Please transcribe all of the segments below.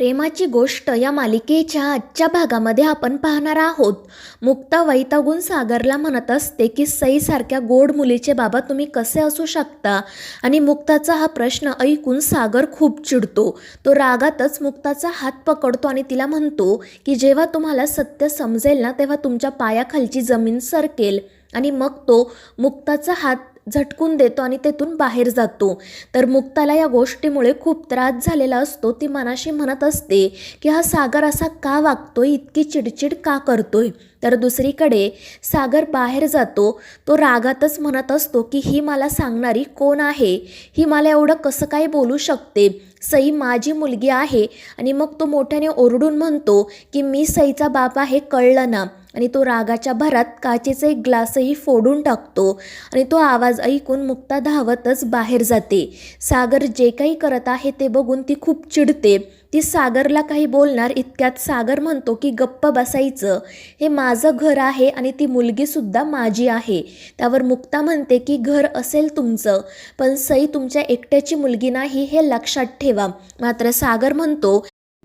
प्रेमाची गोष्ट या मालिकेच्या आजच्या भागामध्ये आपण पाहणार आहोत. मुक्ता वैतागून सागरला म्हणत असते की सईसारख्या गोड मुलीचे बाबा तुम्ही कसे असू शकता? आणि मुक्ताचा हा प्रश्न ऐकून सागर खूप चिडतो. तो रागातच मुक्ताचा हात पकडतो आणि तिला म्हणतो की जेव्हा तुम्हाला सत्य समजेल ना तेव्हा तुमच्या पायाखालची जमीन सरकेल. आणि मग तो मुक्ताचा हात झटकून देतो आणि तेथून बाहेर जातो. तर मुक्ताला या गोष्टीमुळे खूप त्रास झालेला असतो. ती मनाशी म्हणत असते की हा सागर असा का वागतोय? इतकी चिडचिड का करतोय? तर दुसरीकडे सागर बाहेर जातो. तो रागातच म्हणत असतो की ही मला सांगणारी कोण आहे? ही मला एवढं कसं काय बोलू शकते? सई माझी मुलगी आहे आणि मग तो मोठ्याने ओरडून म्हणतो की मी सईचा बाप आहे कळलं ना. आणि तो रागाच्या भरात काचेचा एक ग्लासही फोडून टाकतो आणि तो आवाज ऐकून मुक्ता धावतच बाहेर जाते. सागर जे काही करत आहे ते बघून ती खूप चिडते. ती सागरला काही बोलणार इतक्यात सागर म्हणतो की गप्प बसायचं. हे माझं घर आहे आणि ती मुलगीसुद्धा माझी आहे. त्यावर मुक्ता म्हणते की घर असेल तुमचं पण सई तुमच्या एकट्याची मुलगी नाही हे लक्षात ठेवा. मात्र सागर म्हणतो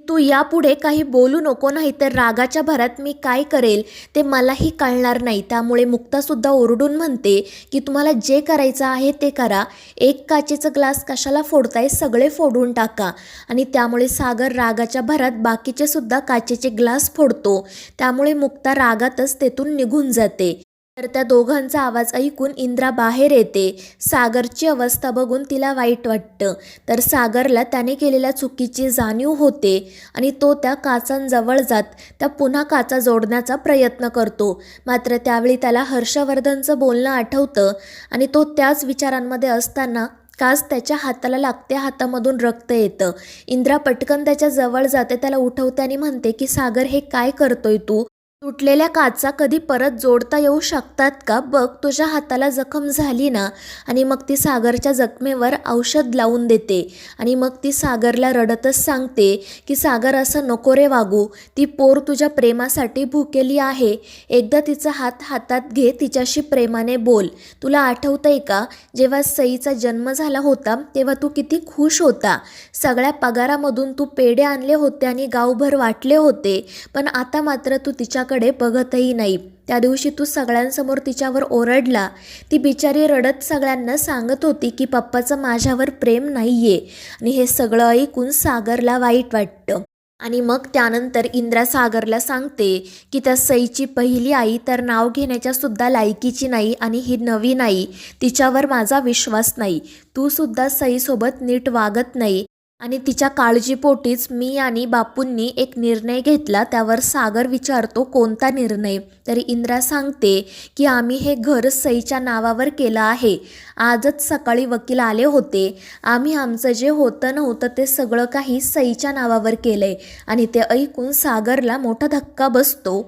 तू यापुढे काही बोलू नको नाही तर रागाच्या भरात मी काय करेल ते मलाही कळणार नाही. त्यामुळे मुक्तासुद्धा ओरडून म्हणते की तुम्हाला जे करायचं आहे ते करा. एक काचेचं ग्लास कशाला फोडताय सगळे फोडून टाका. आणि त्यामुळे सागर रागाच्या भरात बाकीचे सुद्धा काचेचे ग्लास फोडतो. त्यामुळे मुक्ता रागातच तेथून निघून जाते. तर त्या दोघांचा आवाज ऐकून इंद्रा बाहेर येते. सागरची अवस्था बघून तिला वाईट वाटतं. तर सागरला त्याने केलेल्या चुकीची जाणीव होते आणि तो त्या काचांजवळ जात त्या पुन्हा काचा जोडण्याचा प्रयत्न करतो. मात्र त्यावेळी त्याला हर्षवर्धनचं बोलणं आठवतं आणि तो त्याच विचारांमध्ये असताना काच त्याच्या हाताला लागते हातामधून रक्त येतं. इंद्रा पटकन त्याच्याजवळ जाते त्याला उठवते आणि म्हणते की सागर हे काय करतोय तू? तुटलेल्या काचा कधी परत जोडता येऊ शकतात का? बघ तुझ्या हाताला जखम झाली ना? आणि मग ती सागरच्या जखमेवर औषध लावून देते. आणि मग ती सागरला रडतच सांगते की सागर असं नको रे वागू. ती पोर तुझ्या प्रेमासाठी भुकेली आहे. एकदा तिचा हात हातात घे तिच्याशी प्रेमाने बोल. तुला आठवतंय का? जेव्हा सईचा जन्म झाला होता तेव्हा तू किती खुश होता. सगळ्या पगारामधून तू पेढे आणले होते आणि गावभर वाटले होते. पण आता मात्र तू तिच्याकडे बघतही नाही. त्या दिवशी तू सगळ्यांसमोर तिच्यावर ओरडला. ती बिचारी रडत सगळ्यांना सांगत होती की पप्पाचं माझ्यावर प्रेम नाही आहे आणि हे सगळं ऐकून सागरला वाईट वाटतं. आणि मग त्यानंतर इंद्रा सागरला सांगते की त्या सईची पहिली आई तर नाव घेण्याच्या सुद्धा लायकीची नाही आणि ही नवी नाही तिच्यावर माझा विश्वास नाही. तू सुद्धा सईसोबत नीट वागत नाही. आणि तिच्या काळजीपोटीच मी आणि बापूंनी एक निर्णय घेतला त्यावर सागर विचारतो कोणता निर्णय? तरी इंद्रा सांगते की आम्ही हे घर सईच्या नावावर केलं आहे. आजच सकाळी वकील आले होते. आम्ही आमचं जे होतं नव्हतं ते सगळं काही सईच्या नावावर केलं आहे आणि ते ऐकून सागरला मोठा धक्का बसतो.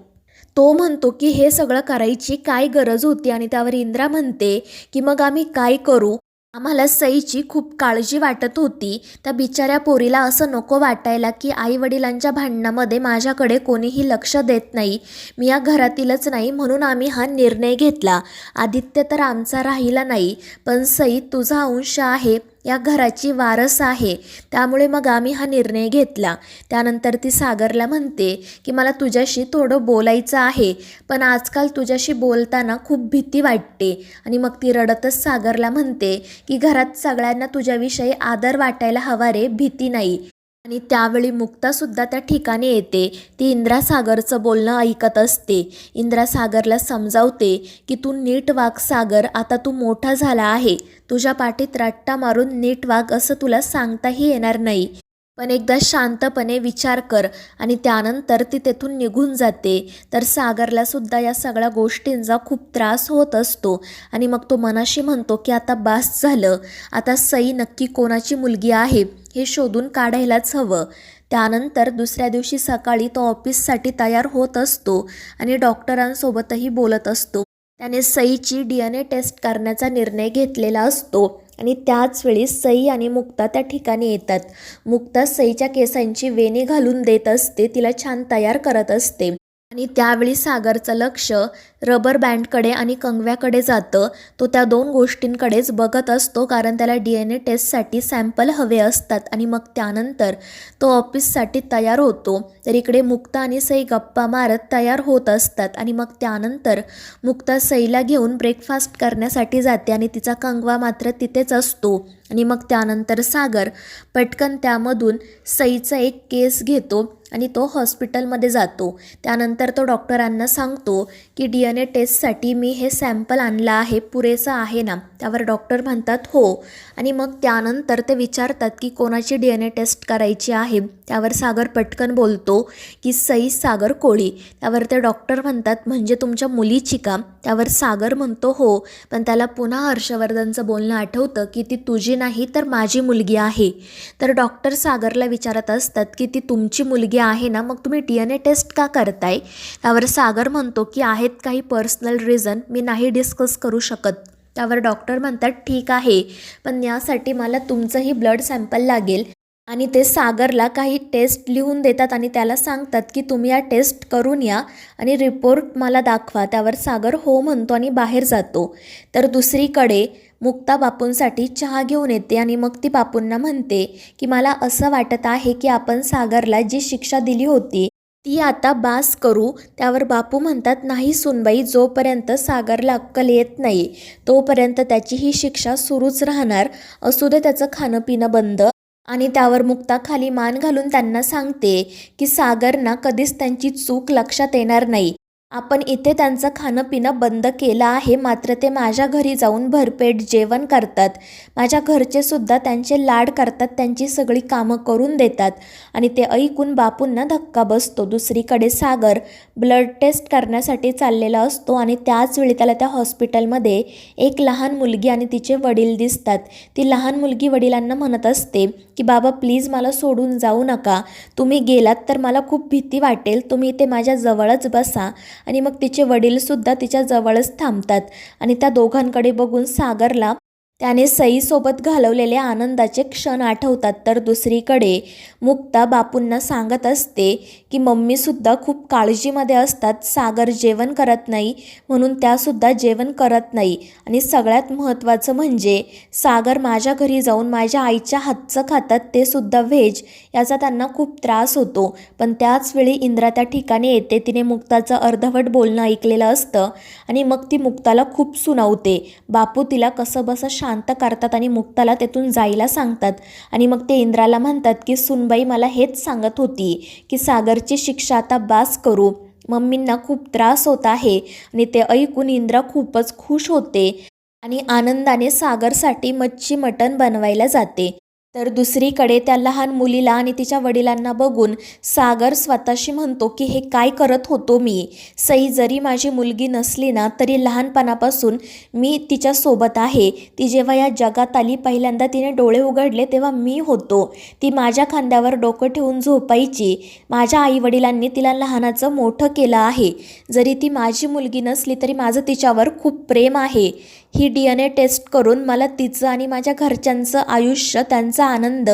तो म्हणतो की हे सगळं करायची काय गरज होती? आणि त्यावर इंद्रा म्हणते की मग आम्ही काय करू? आम्हाला सईची खूप काळजी वाटत होती. त्या बिचाऱ्या पोरीला असं नको वाटायला की आई वडिलांच्या भांडणामध्ये माझ्याकडे कोणीही लक्ष देत नाही. मी या घरातीलच नाही म्हणून आम्ही हा निर्णय घेतला. आदित्य तर आमचा राहिला नाही. पण सई तुझा अंश आहे. या घराची वारस आहे. त्यामुळे मग आम्ही हा निर्णय घेतला. त्यानंतर ती सागरला म्हणते की मला तुझ्याशी थोडं बोलायचं आहे पण आजकाल तुझ्याशी बोलताना खूप भीती वाटते. आणि मग ती रडतच सागरला म्हणते की घरात सगळ्यांना तुझ्याविषयी आदर वाटायला हवा रे भीती नाही. आणि त्यावेळी मुक्तासुद्धा त्या ठिकाणी येते. ती इंद्रासागरचं बोलणं ऐकत असते. इंद्रासागरला समजावते की तू नीट वाग सागर आता तू मोठा झाला आहे. तुझ्या पाठीत रट्टा मारून नीट वाग असं तुला सांगताही येणार नाही. पण एकदा शांतपणे विचार कर आणि त्यानंतर ती तेथून निघून जाते. तर सागरला सुद्धा या सगळ्या गोष्टींचा खूप त्रास होत असतो. आणि मग तो मनाशी म्हणतो की आता बास झालं. आता सई नक्की कोणाची मुलगी आहे हे शोधून काढायलाच हवं. त्यानंतर दुसऱ्या दिवशी सकाळी तो ऑफिससाठी तयार होत असतो आणि डॉक्टरांसोबतही बोलत असतो. त्याने सईची डी एन ए टेस्ट करण्याचा निर्णय घेतलेला असतो. आणि त्याच वेळी सई आणि मुक्ता त्या ठिकाणी येतात. मुक्ता सईच्या केसांची वेणी घालून देत असते तिला छान तयार करत असते. आणि त्यावेळी सागरचं लक्ष रबर बँडकडे आणि कंगव्याकडे जातं. तो त्या दोन गोष्टींकडेच बघत असतो कारण त्याला डी एन ए टेस्टसाठी सॅम्पल हवे असतात आणि मग त्यानंतर तो ऑफिससाठी तयार होतो. तर इकडे मुक्ता आणि सई गप्पा मारत तयार होत असतात आणि मग त्यानंतर मुक्ता सईला घेऊन ब्रेकफास्ट करण्यासाठी जाते आणि तिचा कंगवा मात्र तिथेच असतो. आणि मग त्यानंतर सागर पटकन त्यामधून सईचा एक केस घेतो. आणि तो हॉस्पिटलमध्ये जातो. त्यानंतर तो डॉक्टरांना सांगतो की डी एन ए टेस्टसाठी मी हे सॅम्पल आणलं आहे पुरेसं आहे ना? त्यावर डॉक्टर म्हणतात हो. आणि मग त्यानंतर ते विचारतात की कोणाची डी एन ए टेस्ट करायची आहे? त्यावर सागर पटकन बोलतो की सई सागर कोळी. त्यावर ते डॉक्टर म्हणतात म्हणजे तुमच्या मुलीची का? त्यावर सागर म्हणतो हो. पण त्याला पुन्हा हर्षवर्धनचं बोलणं आठवतं की ती तुझी नाही तर माझी मुलगी आहे. तर डॉक्टर सागरला विचारत असतात की ती तुमची मुलगी आहे ना? मग तुम्ही डी एन ए टेस्ट का करताय? त्यावर सागर म्हणतो की आहेत काही पर्सनल रिझन मी नाही डिस्कस करू शकत. त्यावर डॉक्टर म्हणतात ठीक आहे. पण यासाठी मला तुमचंही ब्लड सॅम्पल लागेल. आणि ते सागरला काही टेस्ट लिहून देतात आणि त्याला सांगतात की तुम्ही या टेस्ट करून या आणि रिपोर्ट मला दाखवा. त्यावर सागर हो म्हणतो आणि बाहेर जातो. तर दुसरीकडे मुक्ता बापूंसाठी चहा घेऊन येते आणि मग ती बापूंना म्हणते की मला असं वाटत आहे की आपण सागरला जी शिक्षा दिली होती ती आता बास करू. त्यावर बापू म्हणतात नाही सुनबाई जोपर्यंत सागरला अक्कल येत नाही तोपर्यंत त्याची ही शिक्षा सुरूच राहणार. असू दे त्याचं खाणं पिणं बंद आणि त्यावर मुक्ता खाली मान घालून त्यांना सांगते की सागरना कधीच त्यांची चूक लक्षात येणार नाही. आपण इथे त्यांचं खाणं पिणं बंद केलं आहे मात्र ते माझ्या घरी जाऊन भरपेट जेवण करतात. माझ्या घरचे सुद्धा त्यांचे लाड करतात त्यांची सगळी कामं करून देतात. आणि ते ऐकून बापूंना धक्का बसतो. दुसरीकडे सागर ब्लड टेस्ट करण्यासाठी चाललेला असतो आणि त्याच वेळी त्याला त्या हॉस्पिटलमध्ये एक लहान मुलगी आणि तिचे वडील दिसतात. ती लहान मुलगी वडिलांना म्हणत असते की बाबा प्लीज मला सोडून जाऊ नका. तुम्ही गेलात तर मला खूप भीती वाटेल. तुम्ही इथे माझ्या जवळच बसा. आणि मग तिचे वडीलसुद्धा तिच्या जवळच थांबतात. आणि त्या दोघांकडे बघून सागरला त्याने सईसोबत घालवलेले आनंदाचे क्षण आठवतात. तर दुसरीकडे मुक्ता बापूंना सांगत असते की मम्मीसुद्धा खूप काळजीमध्ये असतात. सागर जेवण करत नाही म्हणून त्यासुद्धा जेवण करत नाही. आणि सगळ्यात महत्त्वाचं म्हणजे सागर माझ्या घरी जाऊन माझ्या आईच्या हातचं खातात. ते सुद्धा व्हेज याचा त्यांना खूप त्रास होतो. पण त्याच वेळी इंद्रा त्या ठिकाणी येते. तिने मुक्ताचं अर्धवट बोलणं ऐकलेलं असतं आणि मग ती मुक्ताला खूप सुनावते. बापू तिला कसं बसं शांत करतात आणि मुक्ताला तेथून जायला सांगतात. आणि मग ते इंद्राला म्हणतात की सुनबाई मला हेच सांगत होती की सागरची शिक्षा आता बास करू. मम्मींना खूप त्रास होत आहे आणि ते ऐकून इंद्रा खूपच खुश होते आणि आनंदाने सागरसाठी मच्छी मटण बनवायला जाते. तर दुसरीकडे त्या लहान मुलीला आणि तिच्या वडिलांना बघून सागर स्वतःशी म्हणतो की हे काय करत होतो मी? सई जरी माझी मुलगी नसली ना तरी लहानपणापासून मी तिच्यासोबत आहे. ती जेव्हा या जगात आली पहिल्यांदा तिने डोळे उघडले तेव्हा मी होतो. ती माझ्या खांद्यावर डोकं ठेवून झोपायची. माझ्या आईवडिलांनी तिला लहानाचं मोठं केलं आहे. जरी ती माझी मुलगी नसली तरी माझं तिच्यावर खूप प्रेम आहे. ही डी एन ए टेस्ट करून मला तिचं आणि माझ्या घरच्यांचं आयुष्य त्यांचा आनंद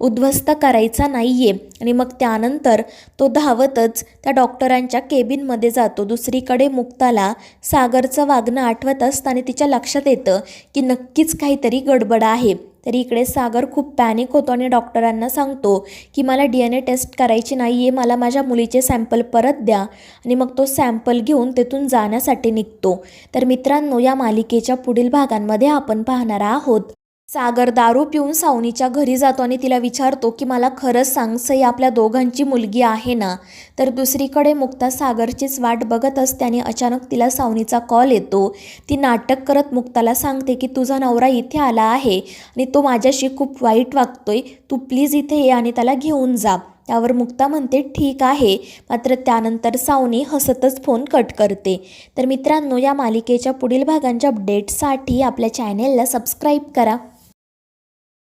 उद्ध्वस्त करायचा नाही आहे आणि मग त्यानंतर तो धावतच त्या डॉक्टरांच्या केबिनमध्ये जातो. दुसरीकडे मुक्ताला सागरचं वागणं आठवत असतं आणि तिच्या लक्षात येतं की नक्कीच काहीतरी गडबड आहे. तरी इकडे सागर खूप पॅनिक होतो आणि डॉक्टरांना सांगतो की मला डी एन ए टेस्ट करायची नाही आहे मला माझ्या मुलीचे सॅम्पल परत द्या. आणि मग तो सॅम्पल घेऊन तेथून जाण्यासाठी निघतो. तर मित्रांनो या मालिकेच्या पुढील भागांमध्ये आपण पाहणार आहोत. सागर दारू पिऊन सावनीच्या घरी जातो आणि तिला विचारतो की मला खरंच सांग सई आपल्या दोघांची मुलगी आहे ना? तर दुसरीकडे मुक्ता सागरचीच वाट बघत असते आणि अचानक तिला सावनीचा कॉल येतो. ती नाटक करत मुक्ताला सांगते की तुझा नवरा इथे आला आहे आणि तो माझ्याशी खूप वाईट वागतोय. तू प्लीज इथे ये आणि त्याला घेऊन जा. त्यावर मुक्ता म्हणते ठीक आहे. मात्र त्यानंतर सावनी हसतच फोन कट करते. तर मित्रांनो या मालिकेच्या पुढील भागांच्या अपडेटसाठी आपल्या चॅनेलला सबस्क्राईब करा.